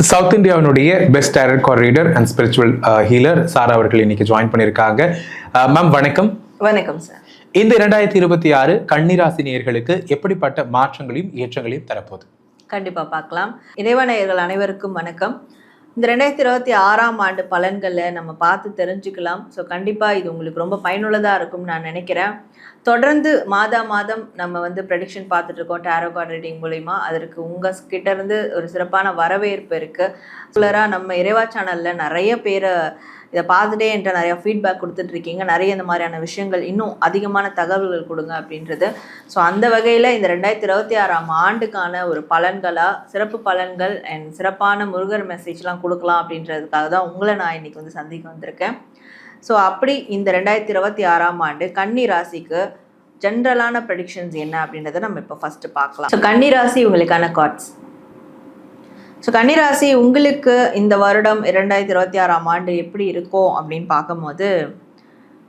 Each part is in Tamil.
சவுத் இந்தியாவினுடைய best direct card reader and spiritual healer Sara அவர்கள் இன்னைக்கு ஜாயின் பண்ணியிருக்காங்க. மேம் வணக்கம். வணக்கம் சார் இந்த இரண்டாயிரத்தி இருபத்தி ஆறு கன்னிராசி நேயர்களுக்கு எப்படிப்பட்ட மாற்றங்களையும் ஏற்றங்களையும் தரப்போகுது? கண்டிப்பா பார்க்கலாம். இறைவனையர்கள் அனைவருக்கும் வணக்கம். இந்த ரெண்டாயிரத்தி இருபத்தி ஆறாம் ஆண்டு பலன்களை நம்ம பார்த்து தெரிஞ்சுக்கலாம். ஸோ கண்டிப்பாக இது உங்களுக்கு ரொம்ப பயனுள்ளதாக இருக்கும்னு நான் நினைக்கிறேன். தொடர்ந்து மாதா மாதம் நம்ம வந்து ப்ரெடிக்ஷன் பார்த்துட்டு இருக்கோம் டேரோ கார்ட் ரீடிங் மூலிமா அதற்கு உங்கள் கிட்ட இருந்து ஒரு சிறப்பான வரவேற்பு இருக்குது சிலராக நம்ம இறைவா சேனலில் நிறைய பேரை இதை பார்த்துட்டே என்ற நிறையா ஃபீட்பேக் கொடுத்துட்டு இருக்கீங்க நிறைய இந்த மாதிரியான விஷயங்கள் இன்னும் அதிகமான தகவல்கள் கொடுங்க அப்படின்றது. ஸோ அந்த வகையில் இந்த ரெண்டாயிரத்தி இருபத்தி ஆறாம் ஆண்டுக்கான ஒரு பலன்களாக சிறப்பு பலன்கள் அண்ட் சிறப்பான முருகர் மெசேஜ்லாம் கொடுக்கலாம் அப்படின்றதுக்காக தான் உங்களை நான் இன்றைக்கி வந்து சந்திக்க வந்திருக்கேன். ஸோ அப்படி இந்த ரெண்டாயிரத்தி இருபத்தி ஆறாம் ஆண்டு கன்னி ராசிக்கு ஜென்ரலான ப்ரெடிக்ஷன்ஸ் என்ன அப்படின்றத நம்ம இப்போ ஃபஸ்ட்டு பார்க்கலாம். ஸோ கன்னி ராசி உங்களுக்கான கார்ட்ஸ் ஸோ கன்னிராசி உங்களுக்கு இந்த வருடம் இரண்டாயிரத்தி இருபத்தி ஆறாம் ஆண்டு எப்படி இருக்கும் அப்படின்னு பார்க்கும்போது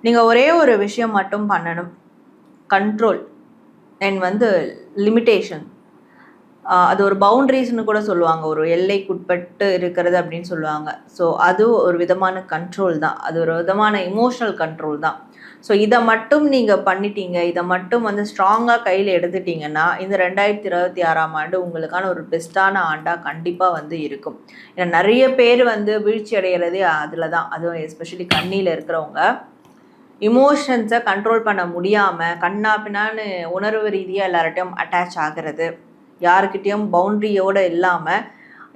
நீங்கள் ஒரே ஒரு விஷயம் மட்டும் பண்ணணும். கண்ட்ரோல் அண்ட் வந்து லிமிட்டேஷன் அது ஒரு பவுண்ட்ரிஸ்னு கூட சொல்லுவாங்க. ஒரு எல்லைக்குட்பட்டு இருக்கிறது அப்படின்னு சொல்லுவாங்க. ஸோ அது ஒரு விதமான கண்ட்ரோல் தான். அது ஒரு விதமான இமோஷனல் கண்ட்ரோல் தான். ஸோ இதை மட்டும் நீங்கள் பண்ணிட்டீங்க. இதை மட்டும் வந்து ஸ்ட்ராங்காக கையில் எடுத்துட்டீங்கன்னா இந்த ரெண்டாயிரத்தி இருபத்தி ஆறாம் ஆண்டு உங்களுக்கான ஒரு பெஸ்ட்டான ஆண்டாக கண்டிப்பாக வந்து இருக்கும். ஏன்னா நிறைய பேர் வந்து வீழ்ச்சி அடைகிறதே அதில் தான். அதுவும் எஸ்பெஷலி கண்ணியில் இருக்கிறவங்க. இமோஷன்ஸை கண்ட்ரோல் பண்ண முடியாமல் கண்ணா பின்னான்னு உணர்வு ரீதியாக எல்லார்ட்டையும் அட்டாச் ஆகிறது. யாருக்கிட்டேயும் பவுண்ட்ரியோடு இல்லாமல்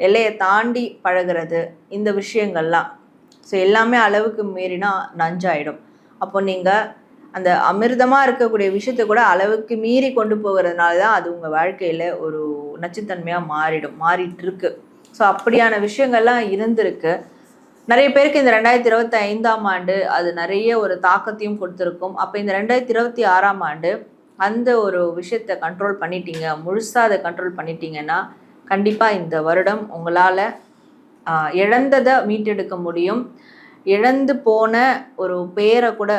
எல்லையை தாண்டி பழகிறது இந்த விஷயங்கள்லாம். ஸோ எல்லாமே அளவுக்கு மீறினா நஞ்சாயிடும். அப்போ நீங்கள் அந்த அமிர்தமாக இருக்கக்கூடிய விஷயத்தை கூட அளவுக்கு மீறி கொண்டு போகிறதுனால தான் அது உங்கள் வாழ்க்கையில் ஒரு நச்சுத்தன்மையாக மாறிடும் மாறிட்டுருக்கு. ஸோ அப்படியான விஷயங்கள்லாம் இருந்திருக்கு. நிறைய பேருக்கு இந்த ரெண்டாயிரத்தி இருபத்தி ஐந்தாம் ஆண்டு அது நிறைய ஒரு தாக்கத்தையும் கொடுத்துருக்கும். அப்போ இந்த ரெண்டாயிரத்தி இருபத்தி ஆறாம் ஆண்டு அந்த ஒரு விஷயத்தை கண்ட்ரோல் பண்ணிட்டீங்க முழுசாக அதை கண்ட்ரோல் பண்ணிட்டீங்கன்னா கண்டிப்பாக இந்த வருடம் உங்களால் இழந்ததை மீட்டெடுக்க முடியும். இழந்து போன ஒரு பேரை கூட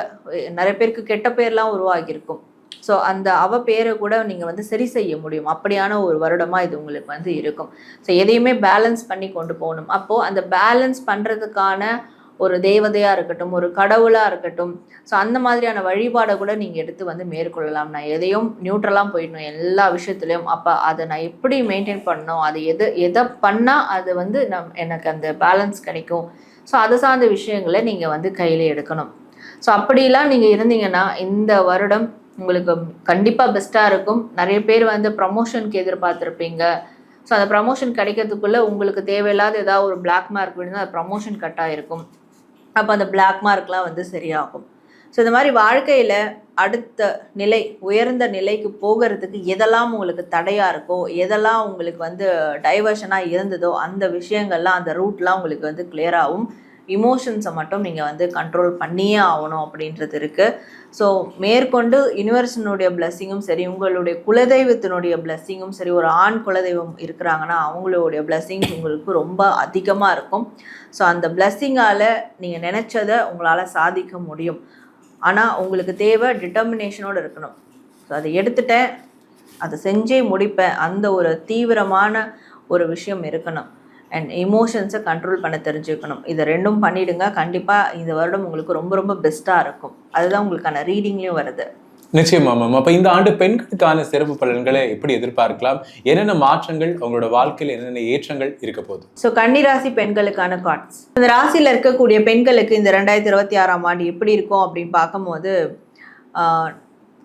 நிறைய பேருக்கு கெட்ட பேர்லாம் உருவாகியிருக்கும். ஸோ அந்த அவ பேரை கூட நீங்கள் வந்து சரி செய்ய முடியும். அப்படியான ஒரு வருடமாக இது உங்களுக்கு வந்து இருக்கும். ஸோ எதையுமே பேலன்ஸ் பண்ணி கொண்டு போகணும். அப்போது அந்த பேலன்ஸ் பண்ணுறதுக்கான ஒரு தேவதையாக இருக்கட்டும் ஒரு கடவுளாக இருக்கட்டும். ஸோ அந்த மாதிரியான வழிபாடை கூட நீங்கள் எடுத்து வந்து மேற்கொள்ளலாம். நான் எதையும் நியூட்ரலாக போயிடணும். எல்லா விஷயத்துலையும் அப்போ அதை நான் எப்படி மெயின்டைன் பண்ணணும்? அது எது எதை பண்ணால் அது வந்து நம் எனக்கு அந்த பேலன்ஸ் கிடைக்கும். ஸோ அது சார்ந்த விஷயங்களை நீங்கள் வந்து கையில் எடுக்கணும். ஸோ அப்படிலாம் நீங்கள் இருந்தீங்கன்னா இந்த வருடம் உங்களுக்கு கண்டிப்பாக பெஸ்ட்டாக இருக்கும். நிறைய பேர் வந்து ப்ரமோஷனுக்கு எதிர்பார்த்துருப்பீங்க. ஸோ அந்த ப்ரமோஷன் கிடைக்கிறதுக்குள்ளே உங்களுக்கு தேவையில்லாத ஏதாவது ஒரு பிளாக் மார்க் விழுந்தால் அது ப்ரமோஷன் கட்டாக இருக்கும் அப்போ அந்த பிளாக் மார்க்லாம் வந்து சரியாகும். ஸோ இந்த மாதிரி வாழ்க்கையில் அடுத்த நிலை உயர்ந்த நிலைக்கு போகிறதுக்கு எதெல்லாம் உங்களுக்கு தடையாக இருக்கோ எதெல்லாம் உங்களுக்கு வந்து டைவர்ஷனாக இருந்ததோ அந்த விஷயங்கள்லாம் அந்த ரூட்லாம் உங்களுக்கு வந்து கிளியராகவும் இமோஷன்ஸை மட்டும் நீங்கள் வந்து கண்ட்ரோல் பண்ணியே ஆகணும் அப்படின்றது இருக்குது ஸோ மேற்கொண்டு யூனிவர்ஸினுடைய பிளஸ்ஸிங்கும் சரி உங்களுடைய குலதெய்வத்தினுடைய பிளஸ்ஸிங்கும் சரி ஒரு ஆண் குலதெய்வம் இருக்கிறாங்கன்னா அவங்களுடைய பிளஸ்ஸிங் உங்களுக்கு ரொம்ப அதிகமாக இருக்கும். ஸோ அந்த பிளஸ்ஸிங்கால் நீங்கள் நினச்சதை உங்களால் சாதிக்க முடியும். ஆனால் உங்களுக்கு தேவை டிட்டர்மினேஷனோடு இருக்கணும். ஸோ அதை எடுத்துட்டேன் அதை செஞ்சே முடிப்பேன் அந்த ஒரு தீவிரமான ஒரு விஷயம் இருக்கணும். அண்ட் எமோஷன்ஸை கண்ட்ரோல் பண்ண தெரிஞ்சுக்கணும். இதை ரெண்டும் பண்ணிடுங்க. கண்டிப்பாக இந்த வருடம் உங்களுக்கு ரொம்ப ரொம்ப பெஸ்ட்டாக இருக்கும். அதுதான் உங்களுக்கான ரீடிங்லேயும் வருது. நிச்சயமா மேம் அப்ப இந்த ஆண்டு பெண்களுக்கான சிறப்பு பலன்களை எப்படி எதிர்பார்க்கலாம்? என்னென்ன மாற்றங்கள் அவங்களோட வாழ்க்கையில் என்னென்ன ஏற்றங்கள் இருக்க போகுது? ஸோ கன்னிராசி பெண்களுக்கான கார்ட்ஸ் இந்த ராசியில் இருக்கக்கூடிய பெண்களுக்கு இந்த ரெண்டாயிரத்தி இருபத்தி ஆறாம் ஆண்டு எப்படி இருக்கும் அப்படின்னு பார்க்கும்போது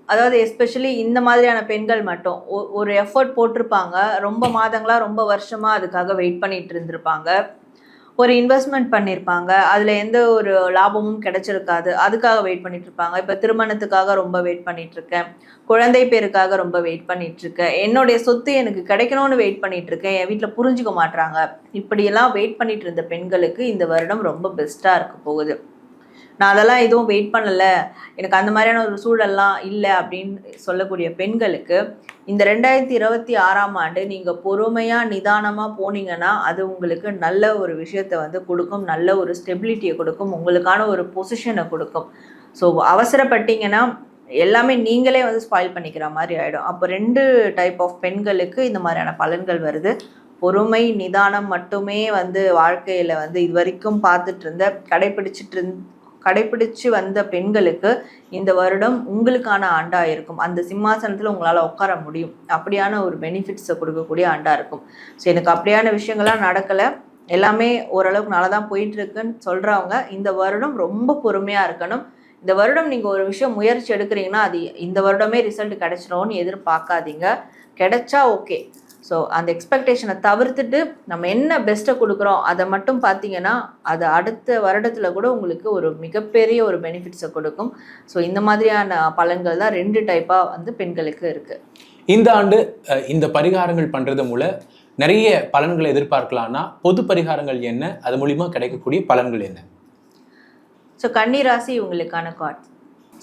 அதாவது எஸ்பெஷலி இந்த மாதிரியான பெண்கள் மட்டும். ஒ- ஒரு எஃபர்ட் போட்டிருப்பாங்க. ரொம்ப மாதங்களாக ரொம்ப வருஷமாக அதுக்காக வெயிட் பண்ணிட்டு இருந்திருப்பாங்க. ஒரு இன்வெஸ்ட்மெண்ட் பண்ணியிருப்பாங்க அதில் எந்த ஒரு லாபமும் கிடைச்சிருக்காது. அதுக்காக வெயிட் பண்ணிட்டு இருப்பாங்க. இப்போ திருமணத்துக்காக ரொம்ப வெயிட் பண்ணிட்டு இருக்கேன். குழந்தை பேருக்காக ரொம்ப வெயிட் பண்ணிட்டு இருக்கேன். என்னுடைய சொத்து எனக்கு கிடைக்கணும்னு வெயிட் பண்ணிட்டு இருக்கேன். என் வீட்டில் புரிஞ்சுக்க மாட்றாங்க. இப்படியெல்லாம் வெயிட் பண்ணிட்டு இருந்த பெண்களுக்கு இந்த வருடம் ரொம்ப பெஸ்ட்டாக இருக்க போகுது. நான் அதெல்லாம் எதுவும் வெயிட் பண்ணலை. எனக்கு அந்த மாதிரியான ஒரு சூழல்லாம் இல்லை அப்படின்னு சொல்லக்கூடிய பெண்களுக்கு இந்த ரெண்டாயிரத்தி இருபத்தி ஆறாம் ஆண்டு நீங்கள் பொறுமையாக நிதானமாக போனீங்கன்னா அது உங்களுக்கு நல்ல ஒரு விஷயத்தை வந்து கொடுக்கும் நல்ல ஒரு ஸ்டெபிலிட்டியை கொடுக்கும் உங்களுக்கான ஒரு பொசிஷனை கொடுக்கும். ஸோ அவசரப்பட்டீங்கன்னா எல்லாமே நீங்களே வந்து ஸ்பாயில் பண்ணிக்கிற மாதிரி ஆகிடும் அப்போ ரெண்டு டைப் ஆஃப் பெண்களுக்கு இந்த மாதிரியான பலன்கள் வருது. பொறுமை நிதானம் மட்டுமே வந்து வாழ்க்கையில் வந்து இது வரைக்கும் பார்த்துட்டு இருந்த கடைபிடிச்சிட்டு இருந் கடைபிடிச்சு வந்த பெண்களுக்கு இந்த வருடம் உங்களுக்கான ஆண்டா இருக்கும். அந்த சிம்மாசனத்துல உங்களால உட்கார முடியும். அப்படியான ஒரு பெனிஃபிட்ஸை கொடுக்கக்கூடிய ஆண்டா இருக்கும். ஸோ எனக்கு அப்படியான விஷயங்கள்லாம் நடக்கல. எல்லாமே ஓரளவுக்கு நல்லா தான் போயிட்டு இருக்குன்னு சொல்றவங்க இந்த வருடம் ரொம்ப பொறுமையா இருக்கணும். இந்த வருடம் நீங்க ஒரு விஷயம் முயற்சி எடுக்கிறீங்கன்னா அது இந்த வருடமே ரிசல்ட் கிடைச்சிடும்னு எதிர்பார்க்காதீங்க. கிடைச்சா ஓகே ஸோ அந்த எக்ஸ்பெக்டேஷனை தவிர்த்துட்டு நம்ம என்ன பெஸ்ட்டை கொடுக்குறோம் அதை மட்டும் பார்த்தீங்கன்னா அது அடுத்த வருடத்தில் கூட உங்களுக்கு ஒரு மிகப்பெரிய ஒரு பெனிஃபிட்ஸை கொடுக்கும். ஸோ இந்த மாதிரியான பலன்கள் தான் ரெண்டு டைப்பாக வந்து பெண்களுக்கு இருக்குது இந்த ஆண்டு இந்த பரிகாரங்கள் பண்றது மூலம் நிறைய பலன்களை எதிர்பார்க்கலாம்னா பொது பரிகாரங்கள் என்ன? அது மூலியமா கிடைக்கக்கூடிய பலன்கள் என்ன? ஸோ கன்னி ராசி இவங்களுக்கான கார்ட்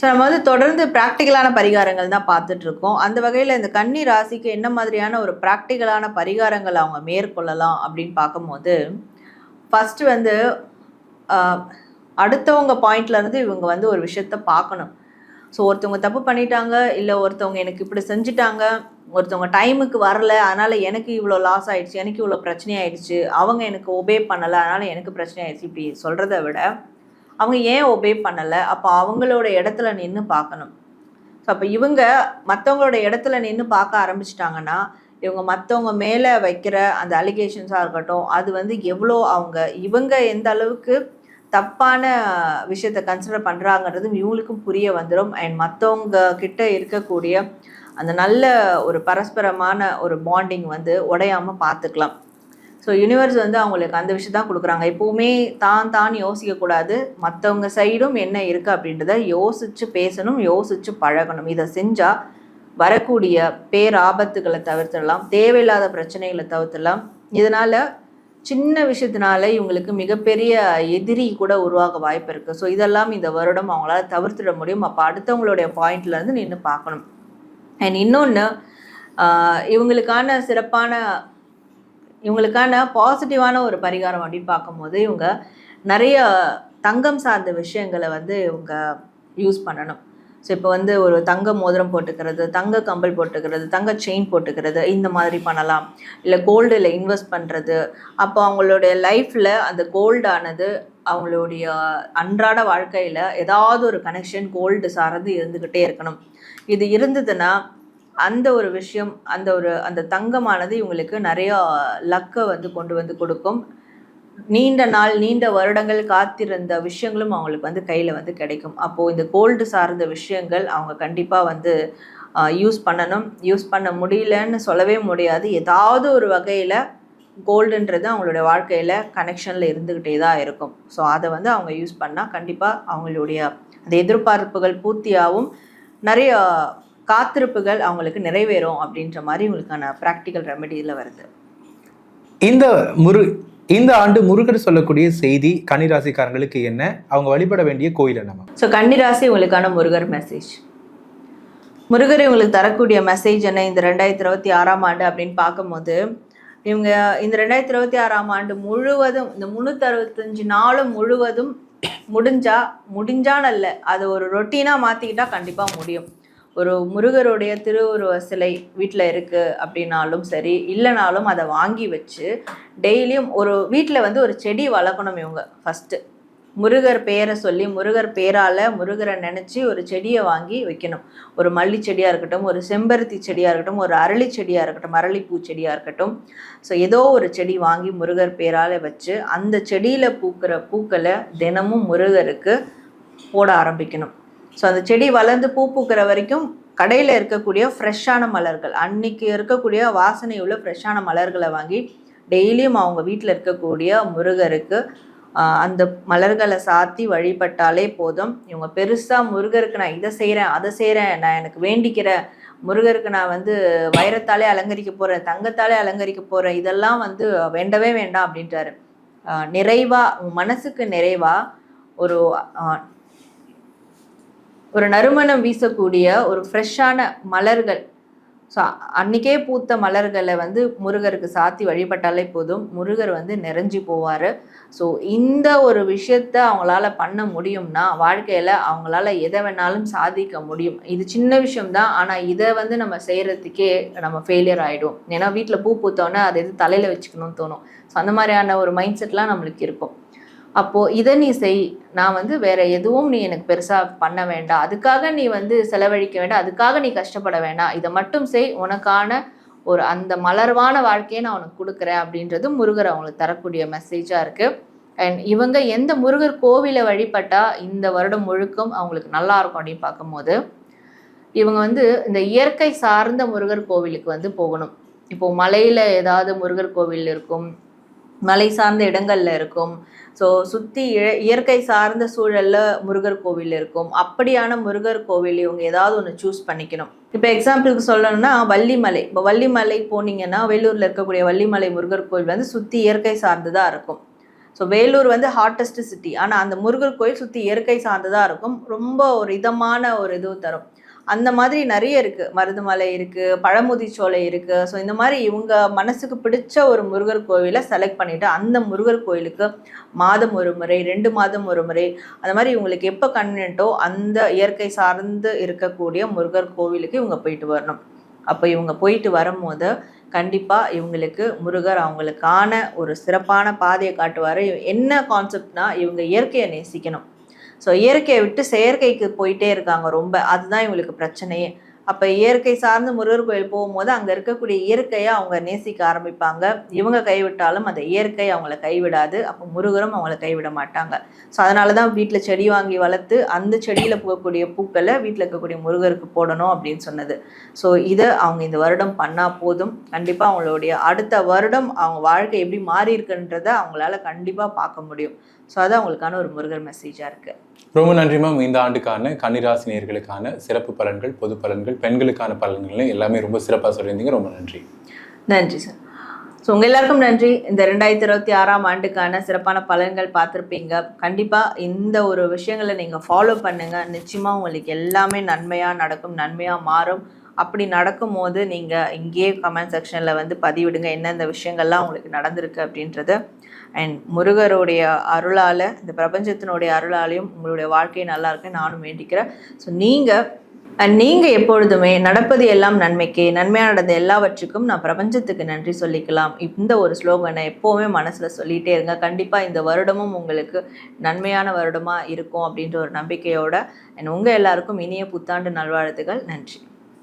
ஸோ நம்ம வந்து தொடர்ந்து ப்ராக்டிக்கலான பரிகாரங்கள் தான் பார்த்துட்டு இருக்கோம் அந்த வகையில் இந்த கன்னி ராசிக்கு என்ன மாதிரியான ஒரு ப்ராக்டிக்கலான பரிகாரங்கள் அவங்க மேற்கொள்ளலாம் அப்படின்னு பார்க்கும்போது ஃபஸ்ட்டு வந்து அடுத்தவங்க பாயிண்ட்லேருந்து இவங்க வந்து ஒரு விஷயத்த பார்க்கணும். ஸோ ஒருத்தவங்க தப்பு பண்ணிட்டாங்க இல்லை ஒருத்தவங்க எனக்கு இப்படி செஞ்சுட்டாங்க ஒருத்தவங்க டைமுக்கு வரல அதனால் எனக்கு இவ்வளோ லாஸ் ஆயிடுச்சு எனக்கு இவ்வளோ பிரச்சனை ஆயிடுச்சு அவங்க எனக்கு ஒபே பண்ணலை அதனால் எனக்கு பிரச்சனை ஆயிடுச்சு இப்படி சொல்கிறத விட அவங்க ஏன் ஒபே பண்ணலை? அப்போ அவங்களோட இடத்துல நின்று பார்க்கணும். ஸோ அப்போ இவங்க மற்றவங்களோட இடத்துல நின்று பார்க்க ஆரம்பிச்சிட்டாங்கன்னா இவங்க மற்றவங்க மேலே வைக்கிற அந்த அலிகேஷன்ஸாக இருக்கட்டும் அது வந்து எவ்வளோ அவங்க இவங்க எந்த அளவுக்கு தப்பான விஷயத்தை கன்சிடர் பண்ணுறாங்கிறது இவங்களுக்கும் புரிய வந்துடும் அண்ட் மற்றவங்க கிட்ட இருக்கக்கூடிய அந்த நல்ல ஒரு பரஸ்பரமான ஒரு பாண்டிங் வந்து உடையாமல் பார்த்துக்கலாம். ஸோ யூனிவர்ஸ் வந்து அவங்களுக்கு அந்த விஷயம் தான் கொடுக்குறாங்க. எப்போவுமே தான் தான் யோசிக்கக்கூடாது மற்றவங்க சைடும் என்ன இருக்குது அப்படின்றத யோசித்து பேசணும் யோசித்து பழகணும். இதை செஞ்சால் வரக்கூடிய பேராபத்துகளை தவிர்த்திடலாம் தேவையில்லாத பிரச்சனைகளை தவிர்த்திடலாம். இதனால் சின்ன விஷயத்தினால இவங்களுக்கு மிகப்பெரிய எதிரி கூட உருவாக வாய்ப்பு இருக்குது ஸோ இதெல்லாம் இந்த வருடம் அவங்களால தவிர்த்திட முடியும். அப்போ அடுத்தவங்களுடைய பாயிண்ட்லேருந்து நின்று பார்க்கணும். அண்ட் இன்னொன்று இவங்களுக்கான சிறப்பான இவங்களுக்கான பாசிட்டிவான ஒரு பரிகாரம் அப்படின்னு பார்க்கும்போது இவங்க நிறைய தங்கம் சார்ந்த விஷயங்களை வந்து இவங்க யூஸ் பண்ணணும். ஸோ இப்போ வந்து ஒரு தங்க மோதிரம் போட்டுக்கிறது தங்க கம்பல் போட்டுக்கிறது தங்க செயின் போட்டுக்கிறது இந்த மாதிரி பண்ணலாம். இல்லை கோல்டில் இன்வெஸ்ட் பண்ணுறது அப்போ அவங்களுடைய லைஃப்பில் அந்த கோல்டானது அவங்களுடைய அன்றாட வாழ்க்கையில் ஏதாவது ஒரு கனெக்ஷன் கோல்டு சார்ந்து இருந்துக்கிட்டே இருக்கணும். இது இருந்ததுன்னா அந்த ஒரு விஷயம் அந்த ஒரு அந்த தங்கமானது இவங்களுக்கு நிறையா லக்கை வந்து கொண்டு வந்து கொடுக்கும். நீண்ட நாள் நீண்ட வருடங்கள் காத்திருந்த விஷயங்களும் அவங்களுக்கு வந்து கையில் வந்து கிடைக்கும். அப்போது இந்த கோல்டு சார்ந்த விஷயங்கள் அவங்க கண்டிப்பாக வந்து யூஸ் பண்ணணும். யூஸ் பண்ண முடியலன்னு சொல்லவே முடியாது. ஏதாவது ஒரு வகையில் கோல்டுன்றது அவங்களுடைய வாழ்க்கையில் கனெக்ஷனில் இருந்துக்கிட்டே தான் இருக்கும். ஸோ அதை வந்து அவங்க யூஸ் பண்ணால் கண்டிப்பாக அவங்களுடைய அந்த எதிர்பார்ப்புகள் பூர்த்தியாகவும் நிறைய காத்திருப்புகள் அவங்களுக்கு நிறைவேறும் அப்படின்ற மாதிரி உங்களுக்கான ப்ராக்டிக்கல் ரெமெடியில் வருது. இந்த முரு இந்த ஆண்டு முருகர் சொல்லக்கூடிய செய்தி கன்னிராசிக்காரங்களுக்கு என்ன? அவங்க வழிபட வேண்டிய கோயில் என்னமா ஸோ கன்னிராசி உங்களுக்கான முருகர் மெசேஜ் முருகர் இவங்களுக்கு தரக்கூடிய மெசேஜ் என்ன? இந்த ரெண்டாயிரத்தி இருபத்தி ஆறாம் ஆண்டு அப்படின்னு பார்க்கும்போது இவங்க இந்த ரெண்டாயிரத்தி இருபத்தி ஆறாம் ஆண்டு முழுவதும் இந்த முந்நூற்றி அறுபத்தஞ்சு நாளும் முழுவதும் முடிஞ்சா முடிஞ்சான்னு அல்ல அது ஒரு ரொட்டீனாக மாற்றிக்கிட்டா கண்டிப்பாக முடியும். ஒரு முருகருடைய திருவுருவ சிலை வீட்டில் இருக்குது அப்படின்னாலும் சரி இல்லைனாலும் அதை வாங்கி வச்சு டெய்லியும் ஒரு வீட்டில் வந்து ஒரு செடி வளர்க்கணும் இவங்க ஃபஸ்ட்டு முருகர் பேரை சொல்லி முருகர் பேரால் முருகரை நினச்சி ஒரு செடியை வாங்கி வைக்கணும். ஒரு மல்லி செடியாக இருக்கட்டும் ஒரு செம்பருத்தி செடியாக இருக்கட்டும் ஒரு அரளி செடியாக இருக்கட்டும் அரளிப்பூ செடியாக இருக்கட்டும். ஸோ ஏதோ ஒரு செடி வாங்கி முருகர் பேரால் வச்சு அந்த செடியில் பூக்கிற பூக்களை தினமும் முருகருக்கு போட ஆரம்பிக்கணும். ஸோ அந்த செடி வளர்ந்து பூ பூக்கிற வரைக்கும் கடையில் இருக்கக்கூடிய ஃப்ரெஷ்ஷான மலர்கள் அன்னைக்கு இருக்கக்கூடிய வாசனை உள்ள ஃப்ரெஷ்ஷான மலர்களை வாங்கி டெய்லியும் அவங்க வீட்டில் இருக்கக்கூடிய முருகருக்கு அந்த மலர்களை சாத்தி வழிபட்டாலே போதும். இவங்க பெருசாக முருகருக்கு நான் இதை செய்கிறேன் அதை செய்கிறேன் நான் எனக்கு வேண்டிக்கிறேன் முருகருக்கு நான் வந்து வைரத்தாலே அலங்கரிக்க போகிறேன் தங்கத்தாலே அலங்கரிக்க போகிறேன் இதெல்லாம் வந்து வேண்டவே வேண்டாம் அப்படின்ட்டாரு நிறைவாக மனசுக்கு நிறைவாக ஒரு ஒரு நறுமணம் வீசக்கூடிய ஒரு ஃப்ரெஷ்ஷான மலர்கள். ஸோ அன்றைக்கே பூத்த மலர்களை வந்து முருகருக்கு சாத்தி வழிபட்டாலே போதும். முருகர் வந்து நிறைஞ்சு போவார். ஸோ இந்த ஒரு விஷயத்த அவங்களால பண்ண முடியும்னா வாழ்க்கையில் அவங்களால எதை வேணாலும் சாதிக்க முடியும். இது சின்ன விஷயம்தான். ஆனால் இதை வந்து நம்ம செய்கிறதுக்கே நம்ம ஃபெயிலியர் ஆகிடும் ஏன்னா வீட்டில் பூ பூத்தோன்னே அதை எது தலையில் வச்சுக்கணும்னு தோணும். ஸோ அந்த மாதிரியான ஒரு மைண்ட் செட்லாம் நம்மளுக்கு இருக்கும். அப்போது இதை நீ செய். நான் வந்து வேற எதுவும் நீ எனக்கு பெருசாக பண்ண வேண்டாம். அதுக்காக நீ வந்து செலவழிக்க வேண்டாம். அதுக்காக நீ கஷ்டப்பட வேண்டாம். இதை மட்டும் செய். உனக்கான ஒரு அந்த மலர்வான வாழ்க்கையை நான் உனக்கு கொடுக்குறேன் அப்படின்றது முருகர் அவங்களுக்கு தரக்கூடிய மெசேஜாக இருக்குது அண்ட் இவங்க எந்த முருகர் கோவிலை வழிபட்டா இந்த வருடம் முழுக்கும் அவங்களுக்கு நல்லா இருக்கும் அப்படின்னு பார்க்கும்போது இவங்க வந்து இந்த இயற்கை சார்ந்த முருகர் கோவிலுக்கு வந்து போகணும். இப்போ மலையில் ஏதாவது முருகர் கோவில் இருக்கும். மலை சார்ந்த இடங்கள்ல இருக்கும். ஸோ சுற்றி இயற்கை சார்ந்த சூழலில் முருகர் கோவில் இருக்கும். அப்படியான முருகர் கோவில் இவங்க ஏதாவது ஒன்று சூஸ் பண்ணிக்கணும். இப்போ எக்ஸாம்பிளுக்கு சொல்லணும்னா வள்ளிமலை. இப்போ வள்ளிமலை போனீங்கன்னா வேலூரில் இருக்கக்கூடிய வள்ளிமலை முருகர் கோவில் வந்து சுற்றி இயற்கை சார்ந்ததாக இருக்கும். ஸோ வேலூர் வந்து ஹாட்டஸ்ட் சிட்டி ஆனால் அந்த முருகர் கோயில் சுற்றி இயற்கை சார்ந்ததாக இருக்கும். ரொம்ப ஒரு இதமான ஒரு இது தரும். அந்த மாதிரி நிறைய இருக்குது மருதுமலை இருக்குது பழமுதி சோலை இருக்குது ஸோ இந்த மாதிரி இவங்க மனசுக்கு பிடிச்ச ஒரு முருகர் கோவிலை செலக்ட் பண்ணிவிட்டு அந்த முருகர் கோயிலுக்கு மாதம் ஒரு முறை ரெண்டு மாதம் ஒரு முறை அந்த மாதிரி இவங்களுக்கு எப்போ கன்வீனியன்ட்டோ அந்த இயற்கை சார்ந்து இருக்கக்கூடிய முருகர் கோவிலுக்கு இவங்க போயிட்டு வரணும். அப்போ இவங்க போயிட்டு வரும்போது கண்டிப்பாக இவங்களுக்கு முருகர் அவங்களுக்கான ஒரு சிறப்பான பாதையை காட்டுவார். என்ன கான்செப்ட்னா இவங்க இயற்கையை நேசிக்கணும். ஸோ இயற்கையை விட்டு செயற்கைக்கு போயிட்டே இருக்காங்க ரொம்ப. அதுதான் இவங்களுக்கு பிரச்சனையே. அப்போ இயற்கை சார்ந்து முருகர் கோயில் போகும்போது அங்கே இருக்கக்கூடிய இயற்கையை அவங்க நேசிக்க ஆரம்பிப்பாங்க. இவங்க கைவிட்டாலும் அந்த இயற்கை அவங்கள கைவிடாது. அப்போ முருகரும் அவங்கள கைவிட மாட்டாங்க. ஸோ அதனால தான் வீட்டில் செடி வாங்கி வளர்த்து அந்த செடியில் போகக்கூடிய பூக்களை வீட்டில் இருக்கக்கூடிய முருகருக்கு போடணும் அப்படின்னு சொன்னது. ஸோ இதை அவங்க இந்த வருடம் பண்ணால் போதும். கண்டிப்பாக அவங்களுடைய அடுத்த வருடம் அவங்க வாழ்க்கை எப்படி மாறி இருக்குன்றதை அவங்களால கண்டிப்பாக பார்க்க முடியும். ஸோ அது அவங்களுக்கான ஒரு முருகர் மெசேஜாக இருக்குது ரொம்ப நன்றி மேம் இந்த ஆண்டுக்கான கன்னிராசினியர்களுக்கான சிறப்பு பலன்கள் பொது பலன்கள் பெண்களுக்கான பலன்கள்னு எல்லாமே ரொம்ப சிறப்பாக சொல்லியிருந்தீங்க. ரொம்ப நன்றி. நன்றி சார் ஸோ உங்கள் எல்லாருக்கும் நன்றி. இந்த ரெண்டாயிரத்தி இருபத்தி ஆறாம் ஆண்டுக்கான சிறப்பான பலன்கள் பார்த்துருப்பீங்க. கண்டிப்பாக இந்த ஒரு விஷயங்களை நீங்கள் ஃபாலோ பண்ணுங்கள் நிச்சயமாக உங்களுக்கு எல்லாமே நன்மையாக நடக்கும் நன்மையாக மாறும். அப்படி நடக்கும்போது நீங்கள் இங்கேயே கமெண்ட் செக்ஷனில் வந்து பதிவிடுங்க. எந்தெந்த விஷயங்கள்லாம் உங்களுக்கு நடந்திருக்கு அப்படின்றது. அண்ட் முருகருடைய அருளால் இந்த பிரபஞ்சத்தினுடைய அருளாலையும் உங்களுடைய வாழ்க்கை நல்லா இருக்கு நானும் வேண்டிக்கிறேன். ஸோ நீங்கள் அண்ட் நீங்கள் எப்பொழுதுமே நடப்பது எல்லாம் நன்மைக்கு. நன்மையாக நடந்த எல்லாவற்றுக்கும் நான் பிரபஞ்சத்துக்கு நன்றி சொல்லிக்கலாம். இந்த ஒரு ஸ்லோகனை எப்போவுமே மனசில் சொல்லிகிட்டே இருங்க. கண்டிப்பாக இந்த வருடமும் உங்களுக்கு நன்மையான வருடமாக இருக்கும் அப்படின்ற ஒரு நம்பிக்கையோட. அண்ட் உங்கள் எல்லாருக்கும் இனிய புத்தாண்டு நல்வாழ்த்துகள். நன்றி.